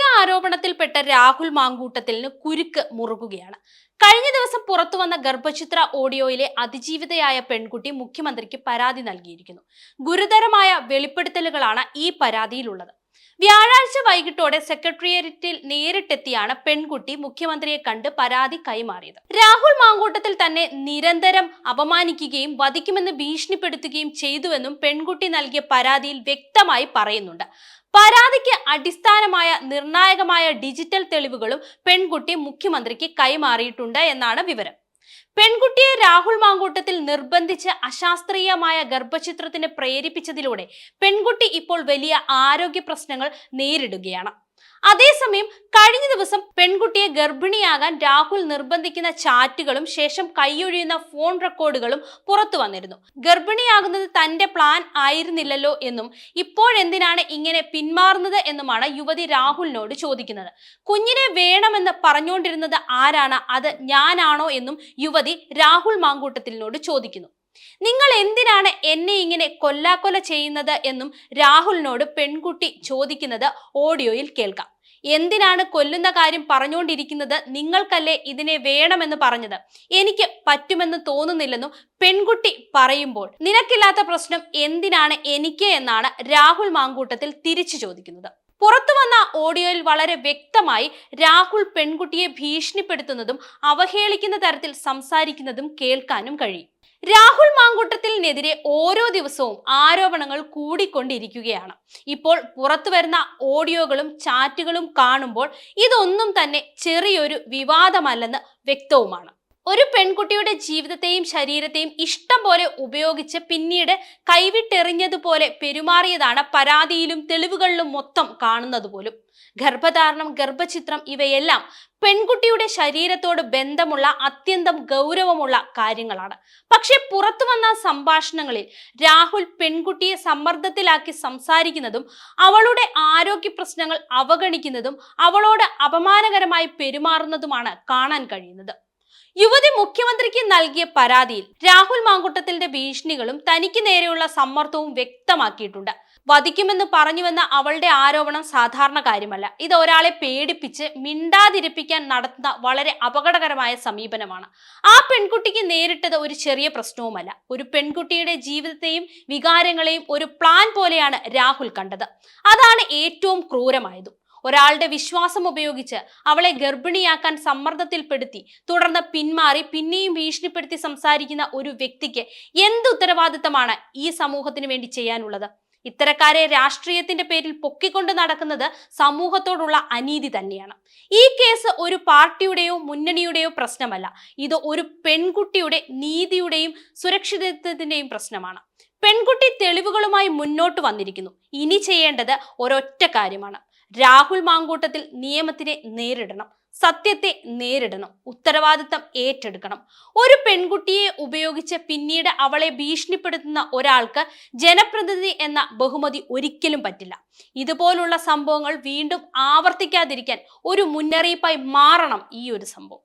ലൈംഗിക ആരോപണത്തിൽപ്പെട്ട രാഹുൽ മാങ്കൂട്ടത്തിലിന് കുരുക്ക് മുറുകുകയാണ്. കഴിഞ്ഞ ദിവസം പുറത്തു വന്ന ഗർഭചിത്ര ഓഡിയോയിലെ അതിജീവിതയായ പെൺകുട്ടി മുഖ്യമന്ത്രിക്ക് പരാതി നൽകിയിരിക്കുന്നു. ഗുരുതരമായ വെളിപ്പെടുത്തലുകളാണ് ഈ പരാതിയിലുള്ളത്. വ്യാഴാഴ്ച വൈകിട്ടോടെ സെക്രട്ടേറിയറ്റിൽ നേരിട്ടെത്തിയാണ് പെൺകുട്ടി മുഖ്യമന്ത്രിയെ കണ്ട് പരാതി കൈമാറിയത്. രാഹുൽ മാങ്കൂട്ടത്തിൽ തന്നെ നിരന്തരം അപമാനിക്കുകയും വധിക്കുമെന്ന് ഭീഷണിപ്പെടുത്തുകയും ചെയ്തുവെന്നും പെൺകുട്ടി നൽകിയ പരാതിയിൽ വ്യക്തമായി പറയുന്നുണ്ട്. പരാതിക്ക് അടിസ്ഥാനമായ നിർണായകമായ ഡിജിറ്റൽ തെളിവുകളും പെൺകുട്ടി മുഖ്യമന്ത്രിക്ക് കൈമാറിയിട്ടുണ്ട് എന്നാണ് വിവരം. പെൺകുട്ടിയെ രാഹുൽ മാങ്കൂട്ടത്തിൽ നിർബന്ധിച്ച് അശാസ്ത്രീയമായ ഗർഭചിത്രത്തിന് പ്രേരിപ്പിച്ചതിലൂടെ പെൺകുട്ടി ഇപ്പോൾ വലിയ ആരോഗ്യ പ്രശ്നങ്ങൾ നേരിടുകയാണ്. അതേസമയം കഴിഞ്ഞ ദിവസം പെൺകുട്ടിയെ ഗർഭിണിയാകാൻ രാഹുൽ നിർബന്ധിക്കുന്ന ചാറ്റുകളും ശേഷം കൈയൊഴിയുന്ന ഫോൺ റെക്കോർഡുകളും പുറത്തു വന്നിരുന്നു. ഗർഭിണിയാകുന്നത് തന്റെ പ്ലാൻ ആയിരുന്നില്ലല്ലോ എന്നും ഇപ്പോഴെന്തിനാണ് ഇങ്ങനെ പിന്മാറുന്നത് എന്നുമാണ് യുവതി രാഹുലിനോട് ചോദിക്കുന്നത്. കുഞ്ഞിനെ വേണമെന്ന് പറഞ്ഞുകൊണ്ടിരുന്നത് ആരാണ്? അത് ഞാനാണോ എന്നും യുവതി രാഹുൽ മാങ്കൂട്ടത്തിലിനോട് ചോദിക്കുന്നു. നിങ്ങൾ എന്തിനാണ് എന്നെ ഇങ്ങനെ കൊല്ലാക്കൊല ചെയ്യുന്നത് എന്നും രാഹുലിനോട് പെൺകുട്ടി ചോദിക്കുന്നത് ഓഡിയോയിൽ കേൾക്കാം. എന്തിനാണ് കൊല്ലുന്ന കാര്യം പറഞ്ഞുകൊണ്ടിരിക്കുന്നത്? നിങ്ങൾക്കല്ലേ ഇതിനെ വേണമെന്ന് പറഞ്ഞത്? എനിക്ക് പറ്റുമെന്ന് തോന്നുന്നില്ലെന്നും പെൺകുട്ടി പറയുമ്പോൾ നിനക്കില്ലാത്ത പ്രശ്നം എന്തിനാണ് എനിക്ക് എന്നാണ് രാഹുൽ മാങ്കൂട്ടത്തിൽ തിരിച്ചു ചോദിക്കുന്നത്. പുറത്തു വന്ന ഓഡിയോയിൽ വളരെ വ്യക്തമായി രാഹുൽ പെൺകുട്ടിയെ ഭീഷണിപ്പെടുത്തുന്നതും അവഹേളിക്കുന്ന തരത്തിൽ സംസാരിക്കുന്നതും കേൾക്കാനും കഴിയും. രാഹുൽ മാങ്കൂട്ടത്തിനെതിരെ ഓരോ ദിവസവും ആരോപണങ്ങൾ കൂടിക്കൊണ്ടിരിക്കുകയാണ്. ഇപ്പോൾ പുറത്തു വരുന്ന ഓഡിയോകളും ചാറ്റുകളും കാണുമ്പോൾ ഇതൊന്നും തന്നെ ചെറിയൊരു വിവാദമല്ലെന്ന് വ്യക്തവുമാണ്. ഒരു പെൺകുട്ടിയുടെ ജീവിതത്തെയും ശരീരത്തെയും ഇഷ്ടം പോലെ ഉപയോഗിച്ച് പിന്നീട് കൈവിട്ടെറിഞ്ഞതുപോലെ പെരുമാറിയതാണ് പരാതിയിലും തെളിവുകളിലും മൊത്തം കാണുന്നത് പോലും. ഗർഭധാരണം ഗർഭചിത്രം ഇവയെല്ലാം പെൺകുട്ടിയുടെ ശരീരത്തോട് ബന്ധമുള്ള അത്യന്തം ഗൗരവമുള്ള കാര്യങ്ങളാണ്. പക്ഷെ പുറത്തു വന്ന സംഭാഷണങ്ങളിൽ രാഹുൽ പെൺകുട്ടിയെ സമ്മർദ്ദത്തിലാക്കി സംസാരിക്കുന്നതും അവളുടെ ആരോഗ്യ പ്രശ്നങ്ങൾ അവഗണിക്കുന്നതും അവളോട് അപമാനകരമായി പെരുമാറുന്നതുമാണ് കാണാൻ കഴിയുന്നത്. യുവതി മുഖ്യമന്ത്രിക്ക് നൽകിയ പരാതിയിൽ രാഹുൽ മാങ്കുട്ടത്തിന്റെ ഭീഷണികളും തനിക്ക് നേരെയുള്ള സമ്മർദ്ദവും വ്യക്തമാക്കിയിട്ടുണ്ട്. വധിക്കുമെന്ന് പറഞ്ഞുവെന്ന അവളുടെ ആരോപണം സാധാരണ കാര്യമല്ല. ഇത് ഒരാളെ പേടിപ്പിച്ച് മിണ്ടാതിരിപ്പിക്കാൻ നടത്തുന്ന വളരെ അപകടകരമായ സമീപനമാണ്. ആ പെൺകുട്ടിക്ക് നേരിട്ടത് ഒരു ചെറിയ പ്രശ്നവുമല്ല. ഒരു പെൺകുട്ടിയുടെ ജീവിതത്തെയും വികാരങ്ങളെയും ഒരു പ്ലാൻ പോലെയാണ് രാഹുൽ കണ്ടത്. അതാണ് ഏറ്റവും ക്രൂരമായതും. ഒരാളുടെ വിശ്വാസം ഉപയോഗിച്ച് അവളെ ഗർഭിണിയാക്കാൻ സമ്മർദ്ദത്തിൽപ്പെടുത്തി തുടർന്ന് പിന്മാറി പിന്നെയും ഭീഷണിപ്പെടുത്തി സംസാരിക്കുന്ന ഒരു വ്യക്തിക്ക് എന്ത് ഉത്തരവാദിത്തമാണ് ഈ സമൂഹത്തിന് വേണ്ടി ചെയ്യാനുള്ളത്? ഇത്തരക്കാരെ രാഷ്ട്രീയത്തിന്റെ പേരിൽ പൊക്കിക്കൊണ്ട് നടക്കുന്നത് സമൂഹത്തോടുള്ള അനീതി തന്നെയാണ്. ഈ കേസ് ഒരു പാർട്ടിയുടെയോ മുന്നണിയുടെയോ പ്രശ്നമല്ല. ഇത് ഒരു പെൺകുട്ടിയുടെ നീതിയുടെയും സുരക്ഷിതത്വത്തിന്റെയും പ്രശ്നമാണ്. പെൺകുട്ടി തെളിവുകളുമായി മുന്നോട്ട് വന്നിരിക്കുന്നു. ഇനി ചെയ്യേണ്ടത് ഒരൊറ്റ കാര്യമാണ്. രാഹുൽ മാങ്കൂട്ടത്തിൽ നിയമത്തിനെ നേരിടണം സത്യത്തെ നേരിടണം ഉത്തരവാദിത്തം ഏറ്റെടുക്കണം. ഒരു പെൺകുട്ടിയെ ഉപയോഗിച്ച് പിന്നീട് അവളെ ഭീഷണിപ്പെടുത്തുന്ന ഒരാൾക്ക് ജനപ്രതിനിധി എന്ന ബഹുമതി ഒരിക്കലും പറ്റില്ല. ഇതുപോലുള്ള സംഭവങ്ങൾ വീണ്ടും ആവർത്തിക്കാതിരിക്കാൻ ഒരു മുന്നറിയിപ്പായി മാറണം ഈ ഒരു സംഭവം.